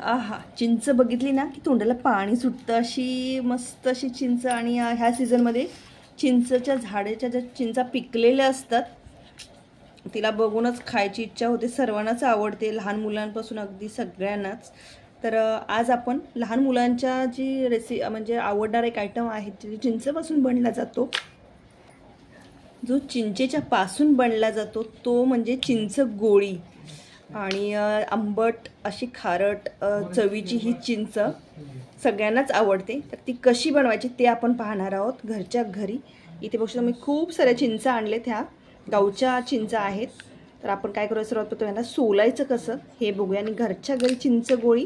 आहा चिंच बघितली ना की तोंडाला पाणी सुटतं अशी मस्त अशी चिंच आणि ह्या सीझनमध्ये चिंचच्या झाडाच्या ज्या चिंचा पिकलेल्या असतात तिला बघूनच खायची इच्छा होते. सर्वांनाच आवडते लहान मुलांपासून अगदी सगळ्यांनाच. तर आज आपण लहान मुलांच्या जी रेसि म्हणजे आवडणारा एक आयटम आहे जी चिंचपासून बनला जातो. जो चिंचेच्या पासून बनला जातो तो म्हणजे चिंच गोळी. आणि आंबट अशी खारट चवीची ही चिंच सगळ्यांनाच आवडते. तर ती कशी बनवायची ते आपण पाहणार आहोत घरच्या घरी. इथे बघू शकतो मी खूप साऱ्या चिंचा आणलेत ह्या. गावच्या चिंचा आहेत. तर आपण काय करूया सर्वात प्रथम यांना. सोलायचं कसं हे बघूया आणि घरच्या घरी चिंच गोळी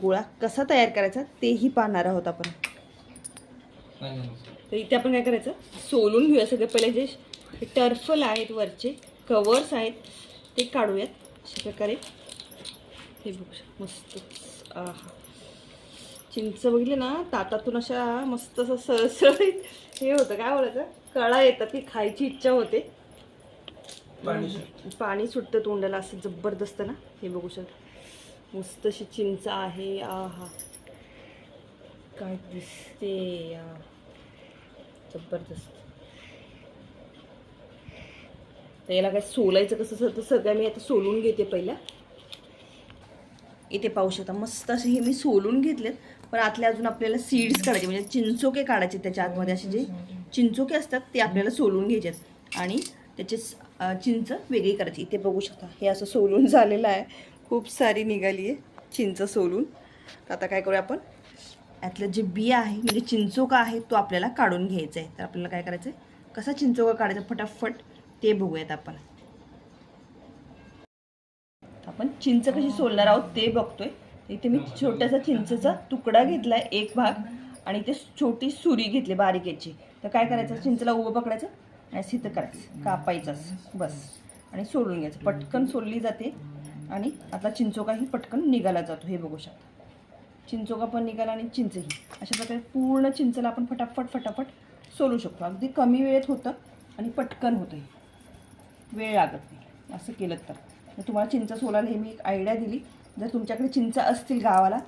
गोळा कसा तयार करायचा तेही पाहणार आहोत आपण. तर इथे आपण काय करायचं? सोलून घेऊया सगळे. पहिले जे टर्फल आहेत वरचे कवर्स आहेत ते काढूयात. अशा प्रकारे. हे बघू शकता मस्त. आहा. चिंच बघितली ना ताटातून अशा मस्त असं सळसळीत हे होतं काय बोलायचं? कळा येतात ती खायची इच्छा होते. पाणी सुटतं. तोंडाला असं जबरदस्त ना. हे बघू शकता. मस्त अशी चिंच आहे आहा. काय दिसते. जबरदस्त. तर याला काय सोलायचं कसं तर सगळं मी आता सोलून घेते पहिल्या इथे पाहू शकता मस्त असे हे मी सोलून घेतलेत. पण आतले अजून आपल्याला सीड्स काढायचे म्हणजे चिंचोके काढायचे त्याच्या आतमध्ये. असे जे चिंचोके असतात ते आपल्याला सोलून घ्यायचे आणि त्याचे चिंच वेगळी करायची. इथे बघू शकता हे असं सोलून झालेलं आहे. खूप सारी निघाली आहे चिंच सोलून. तर आता काय करूया आपण? यातलं जे बी आहे म्हणजे चिंचोका आहे तो आपल्याला काढून घ्यायचा आहे. तर आपल्याला काय करायचं आहे कसा चिंचोका काढायचा? फटाफट ते बघूयात आपण. आपण चिंच कशी सोलणार आहोत ते बघतोय. इथे मी छोट्यासा चिंचेचा तुकडा घेतलाय एक भाग आणि ते छोटी सुरी घेतली बारीक याची. तर काय करायचं? चिंचला उभं पकडायचं आणि सिद्ध करायचं. कापायचं असं. बस. आणि सोडून घ्यायचं. पटकन सोडली जाते आणि आता चिंचोकाही पटकन निघाला जातो. हे बघू शकता. चिंचोका पण निघाला आणि चिंचही. अशा प्रकारे पूर्ण चिंचला आपण फटाफट फटाफट सोलू शकतो. अगदी कमी वेळेत होतं आणि पटकन होतं हे वेळ लागत नाही. असं केलं तर. तुम्हाला चिंच सोलायला हे मी एक आयडिया दिली. जर तुमच्याकडे चिंच असतील गावाला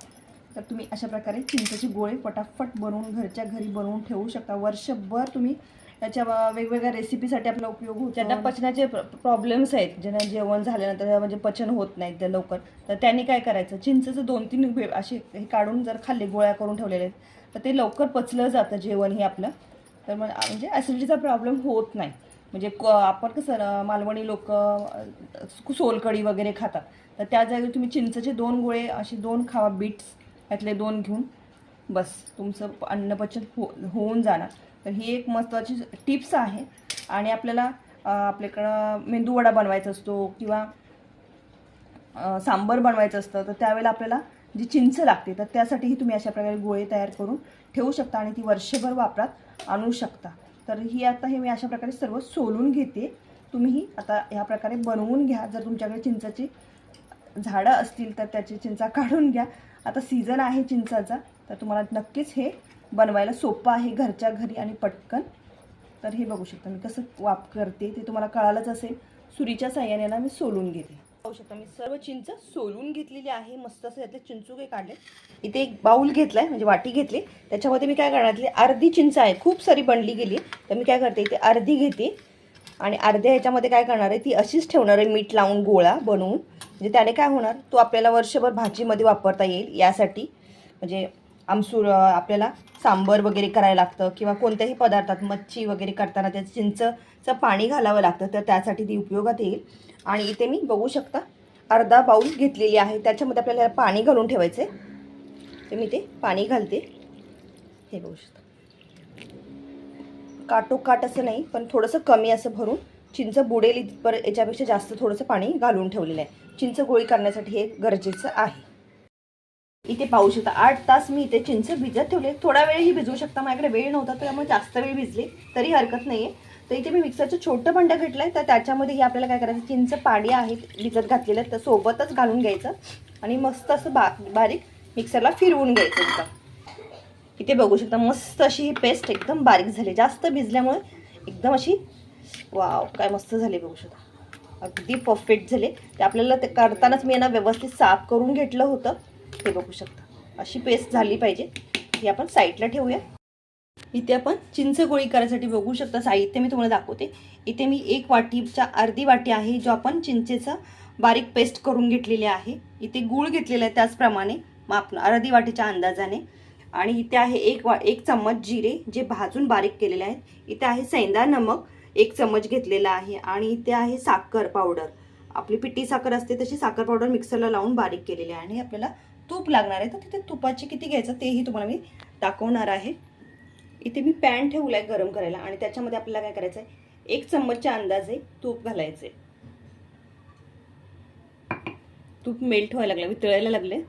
तर तुम्ही अशा प्रकारे चिंचेचे गोळे पटापट बनवून घरच्या घरी बनवून ठेवू शकता. वर्षभर तुम्ही त्याच्या वेगवेगळ्या रेसिपीसाठी आपला उपयोग होतो. ज्यांना पचनाचे प्रॉब्लेम्स आहेत. ज्यांना जेवण झाल्यानंतर म्हणजे पचन होत नाही त्या लवकर. तर त्यांनी काय करायचं? चिंचेचं दोन तीन वे- असे हे काढून जर खाल्ले गोळ्या करून ठेवलेले आहेत तर ते लवकर पचलं जातं. जेवण हे आपलं. तर मग म्हणजे ॲसिडिटीचा प्रॉब्लेम होत नाही. म्हणजे क आपण कसं मालवणी लोक सोलकढी वगैरे खातात. तर त्या जागी तुम्ही चिंचेचे दोन गोळे असे दोन खावा बीट्स यातले दोन घेऊन बस तुमचं अन्नपचन हो होऊन जाणार. तर ही एक महत्त्वाची टिप्स आहे. आणि आपल्याला आपल्याकडं मेंदूवडा बनवायचा असतो किंवा सांबर बनवायचं असतं तर त्यावेळेला आपल्याला जी चिंच लागते तर त्यासाठीही तुम्ही अशा प्रकारे गोळे तयार करून ठेवू शकता आणि ती वर्षभर वापरात आणू शकता. तर ही आता हे मी अशा प्रकारे सर्व सोलून घेते. तुम्हीही आता ह्या प्रकारे बनवून घ्या. जर तुमच्याकडे चिंचाची झाडं असतील तर त्याची चिंचा काढून घ्या. आता सीझन आहे चिंचाचा तर तुम्हाला नक्कीच हे बनवायला सोपं आहे घरच्या घरी आणि पटकन. तर हे बघू शकता मी कसं वाप करते ते तुम्हाला कळालंच असेल. सुरीच्या साह्याने मी सोलून घेते. पाहू शकता. मी सर्व चिंच सोलून घेतलेली आहे. मस्त असं यातले चिंचुके काढले. इथे एक बाऊल घेतलाय म्हणजे वाटी घेतली. त्याच्यामध्ये मी काय करणार अर्धी चिंच आहे. खूप सारी बनली गेली. तर मी काय करते इथे अर्धी घेते. आणि अर्ध्या ह्याच्यामध्ये काय करणार आहे ती अशीच ठेवणार आहे मीठ लावून गोळा बनवून. म्हणजे त्याने काय होणार तो आपल्याला वर्षभर भाजीमध्ये वापरता येईल यासाठी. म्हणजे आमसूर आपल्याला सांबर वगैरे करायला लागतं किंवा कोणत्याही पदार्थात मच्छी वगैरे करताना त्याचं चिंचचं पाणी घालावं लागतं तर त्यासाठी ती उपयोगात येईल. आणि इथे मी बघू शकता अर्धा बाऊल घेतलेली आहे. त्याच्यामध्ये आपल्याला पाणी घालून ठेवायचं आहे तर मी ते पाणी घालते. हे बघू शकता. काटोकाट असं नाही पण थोडंसं कमी असं भरून चिंच बुडेल पर याच्यापेक्षा जास्त थोडंसं पाणी घालून ठेवलेलं आहे. चिंच गोळी करण्यासाठी हे गरजेचं आहे. इथे पाहू शकता. आठ तास मी इथे चिंच भिजत ठेवले. थोडा वेळही भिजवू शकता. माझ्याकडे वेळ नव्हता त्यामुळे जास्त वेळ भिजले. तरी हरकत नाही आहे तर इथे मी मिक्सरचं छोटं भांडं घेतलं आहे तर त्याच्यामध्ये हे आपल्याला काय करायचं? चिंच पाणी आहेत भिजत घातलेलं. तर सोबतच घालून घ्यायचं. आणि मस्त असं बा बारीक मिक्सरला फिरवून घ्यायचं एकदम. इथे बघू शकता मस्त अशी ही पेस्ट एकदम बारीक झाली. जास्त भिजल्यामुळे एकदम अशी वाव काय मस्त झाली बघू शकता. अगदी परफेक्ट झाले. ते आपल्याला ते करतानाच मी यांना व्यवस्थित साफ करून घेतलं होतं. हे बघू शकता. अशी पेस्ट झाली पाहिजे. ही आपण साईडला ठेवूया. इथे आपण चिंच गोळी करायसाठी बघू शकता. साहित्य मी तुम्हाला दाखवते. इथे मी एक वाटीच्या अर्धी वाटी आहे जो आपण चिंचेचा बारीक पेस्ट करून घेतलेली आहे. इथे गूळ घेतलेला आहे त्याचप्रमाणे माप अर्धी वाटीच्या अंदाजाने. आणि इथे आहे एक वा एक चम्मच जिरे जे भाजून बारीक केलेले आहेत. इथे आहे सैंदा नमक एक चम्मच घेतलेला आहे. आणि इथे आहे साखर पावडर. आपली पिठी साखर असते तशी साखर पावडर मिक्सरला लावून बारीक केलेली आहे. आणि आपल्याला तूप लागणार आहे. तर तिथे तुपाची किती घ्यायचं तेही तुम्हाला मी दाखवणार आहे. इथे मी पॅन ठेवला आहे गरम करायला आणि त्याच्यामध्ये आपल्याला काय करायचं आहे एक चम्मचच्या अंदाजे तूप घालायचे तूप मेल्ट व्हायला लागलं वितळायला लागले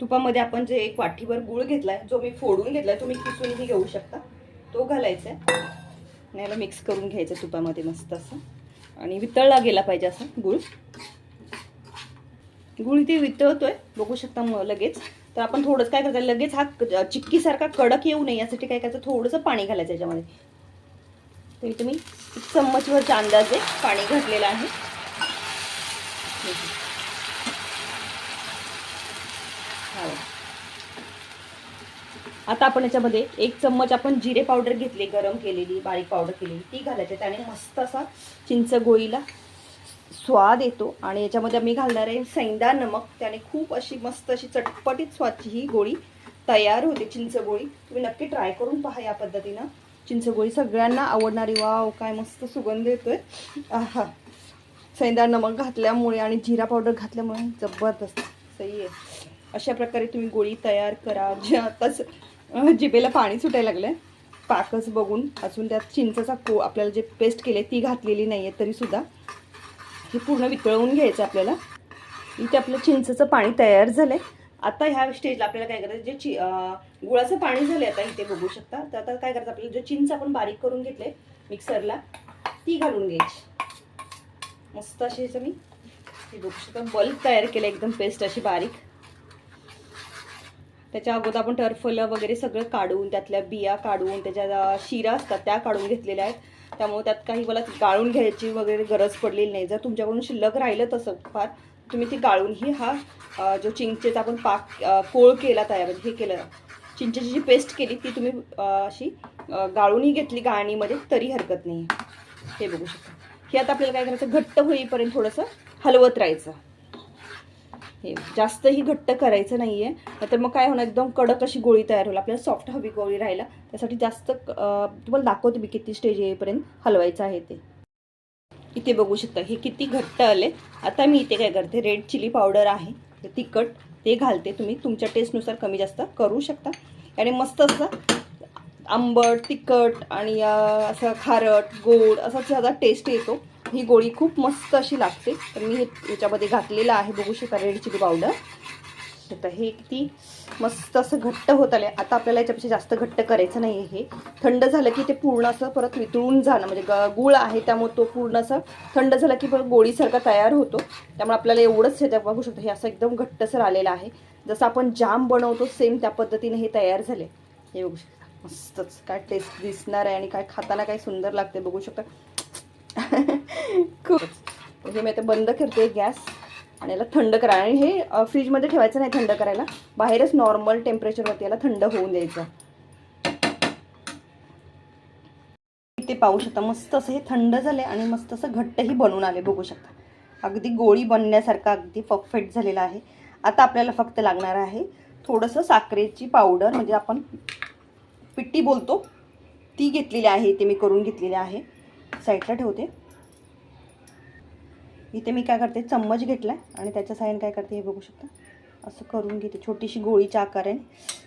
तुपामध्ये आपण जे एक वाटीभर गूळ आहे जो मी फोडून घेतला आहे तुम्ही किसूनही घेऊ शकता. तो घालायचा आहे नाही याला मिक्स करून घ्यायचं तुपामध्ये मस्त असं. आणि वितळला गेला पाहिजे असं गूळ. गुळ इथे वितळतोय बघू शकता मग लगेच. तर आपण थोडंच काय करायचं लगेच हा चिक्कीसारखा कडक येऊ नये यासाठी काय करायचं थोडंसं पाणी घालायचं याच्यामध्ये. तर इथे मी चम्मचवरच्या अंदाजे पाणी घातलेलं आहे. आता आपण याच्यामध्ये एक चम्मच आपण जिरे पावडर घेतली गरम केलेली बारीक पावडर केलेली ती घालायची. त्याने मस्त असा चिंच गोळीला स्वाद येतो आणि याच्यामध्ये मी घालणार आहे सैंदा नमक. त्याने खूप अशी मस्त अशी चटपटीत स्वादची ही गोळी तयार होते चिंचगोळी तुम्ही नक्की ट्राय करून पहा या पद्धतीनं. चिंचगोळी सगळ्यांना आवडणारी. वाव काय मस्त सुगंध येतोय. हा सैंदा नमक घातल्यामुळे आणि जिरा पावडर घातल्यामुळे जबरदस्त. सही आहे. अशा प्रकारे तुम्ही गोळी तयार करा. जे आताच जिबेला जिभेला पाणी सुटायला लागलं आहे पाकच बघून अजून त्यात चिंचचा को आपल्याला जे पेस्ट केले ती घातलेली नाही आहे तरीसुद्धा. हे पूर्ण वितळवून घ्यायचं आपल्याला. इथे आपलं चिंचचं पाणी तयार झालं आहे आता ह्या स्टेजला आपल्याला काय करायचं जे चि गुळाचं पाणी झालं आता इथे बघू शकता. तर आता काय करायचं आपल्याला जे चिंच आपण बारीक करून घेतले मिक्सरला ती घालून घ्यायची. मस्त अशी ह्याचं मी हे बघू शकता बल्ब तयार केलं एकदम पेस्ट अशी बारीक. त्याच्या अगोदर आपण टरफलं वगैरे सगळं काढून त्यातल्या बिया काढून त्याच्या शिरा असतात त्या काढून घेतलेल्या आहेत. त्यामुळे त्यात काही मला गाळून घ्यायची वगैरे गरज पडलेली नाही. जर तुमच्याकडून शिल्लक राहिलं तसं फार तुम्ही ती गाळूनही हा जो चिंचेचा आपण पाक कोळ केला तयार म्हणजे हे केलं चिंचेची जी पेस्ट केली ती तुम्ही अशी गाळूनही घेतली गाळणीमध्ये तरी हरकत नाही. हे बघू शकता. हे आता आपल्याला काय करायचं घट्ट होईपर्यंत थोडंसं हलवत राहायचं. हे जास्तही घट्ट करायचं नाही आहे तर मग काय होणार एकदम कडक अशी गोळी तयार होईल. आपल्याला सॉफ्ट हवी गोळी राहायला. त्यासाठी जास्त तुम्हाला दाखवते मी किती स्टेज येईपर्यंत हलवायचं आहे ते. इथे बघू शकता हे किती घट्ट आले. आता मी इथे काय करते रेड चिली पावडर आहे. ते तिखट ते घालते तुम्ही. तुमच्या टेस्टनुसार कमी जास्त करू शकता. आणि मस्त असं आंबट तिखट आणि असं खारट गोड असा ज्यादा टेस्ट येतो. ही गोळी खूप मस्त अशी लागते. तर मी हे याच्यामध्ये घातलेलं आहे. बघू शकता रेड चिली पावडर तर हे किती मस्त असं घट्ट होत आलं आता आपल्याला याच्यापेक्षा जास्त घट्ट करायचं नाही हे. थंड झालं की ते पूर्ण असं परत वितळून जाणं म्हणजे ग गुळ आहे त्यामुळे तो पूर्ण असं थंड झाला की परत गोळीसारखा तयार होतो. त्यामुळे आपल्याला एवढंच हे बघू शकतो हे असं एकदम घट्टसर आलेलं आहे. जसं आपण जाम बनवतो सेम त्या पद्धतीने हे तयार झाले हे बघू शकता मस्तच. काय टेस्ट दिसणार आहे आणि काय खाताना काय सुंदर लागते बघू शकता. खूप. हे मी आता बंद करते गॅस आणि याला थंड करा. आणि हे फ्रीजमध्ये ठेवायचं नाही थंड करायला. बाहेरच नॉर्मल टेम्परेचरवरती याला थंड होऊन द्यायचं. ते पाहू शकता मस्त असं हे थंड झाले आणि मस्त असं घट्टही बनवून आले बघू शकता. अगदी गोळी बनण्यासारखा अगदी परफेक्ट झालेला आहे. आता आपल्याला फक्त लागणार आहे थोडंसं साखरेची पावडर म्हणजे आपण पिट्टी बोलतो ती घेतलेली आहे ते मी करून घेतलेली आहे. साईडला ठेवते. इथे मी काय करते चम्मच घेतला आहे आणि त्याच्या साईन काय करते हे बघू शकता. असं करून घेते. छोटीशी गोळीच्या आकाराने.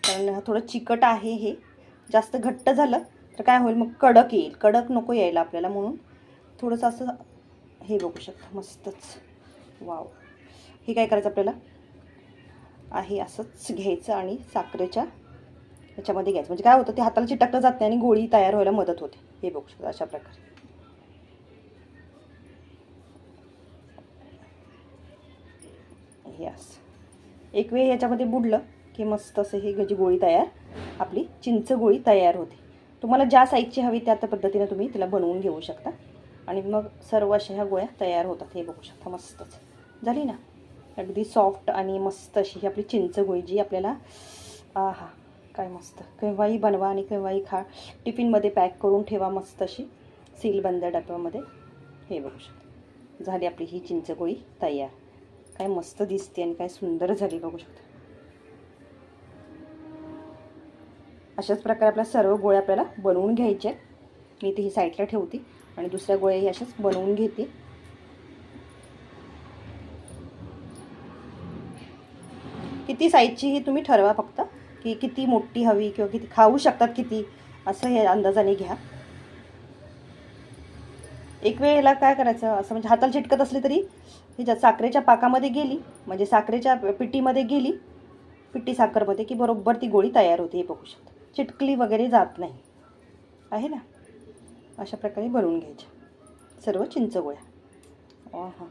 कारण थोडं चिकट आहे हे. जास्त घट्ट झालं तर काय होईल मग कडक येईल. कडक नको यायला आपल्याला म्हणून. थोडंसं असं हे बघू शकता. मस्तच. वाव. हे काय करायचं आपल्याला? आहे असंच घ्यायचं आणि साखरेच्या याच्यामध्ये घ्यायचं. म्हणजे काय होतं ते हाताला चिटकलं जात नाही आणि गोळी तयार व्हायला मदत होते. हे बघू शकता अशा प्रकारे. हे असं. एक वेळ याच्यामध्ये बुडलं की मस्त असं ही गजी गोळी तयार. आपली चिंच गोळी तयार होते. तुम्हाला ज्या साईजची हवी त्या त्या पद्धतीनं तुम्ही तिला बनवून घेऊ शकता. आणि मग सर्व अशा ह्या गोळ्या तयार होतात. हे बघू शकता मस्तच. झाली ना? अगदी सॉफ्ट आणि मस्त अशी ही आपली चिंच गोळी जी आपल्याला आहा काय मस्त. केव्हाही बनवा आणि केव्हाही खा. टिफिनमध्ये पॅक करून ठेवा मस्त अशी. सीलबंद डब्यामध्ये. हे बघू शकता. झाली आपली ही चिंचगोळी तयार. काय मस्त दिसते आणि काय सुंदर झाली बघू शकता. अशाच प्रकारे आपल्या सर्व गोळ्या आपल्याला बनवून घ्यायच्या मी ती ही साईडला ठेवते आणि दुसऱ्या गोळ्याही अशाच बनवून घेते. किती साईजची ही तुम्ही ठरवा फक्त की किती मोठी हवी किंवा किती खाऊ शकतात किती असं हे अंदाजाने घ्या. एक वेळेला काय करायचं असं म्हणजे हाताला चिटकत असली तरी ही जर साखरेच्या पाकामध्ये गेली म्हणजे साखरेच्या पिटीमध्ये गेली पिठी साखरमध्ये की बरोबर ती गोळी तयार होते हे बघू शकता. चिटकली वगैरे जात नाही. आहे ना? अशा प्रकारे बनवून घ्यायच्या. सर्व चिंच गोळ्या हां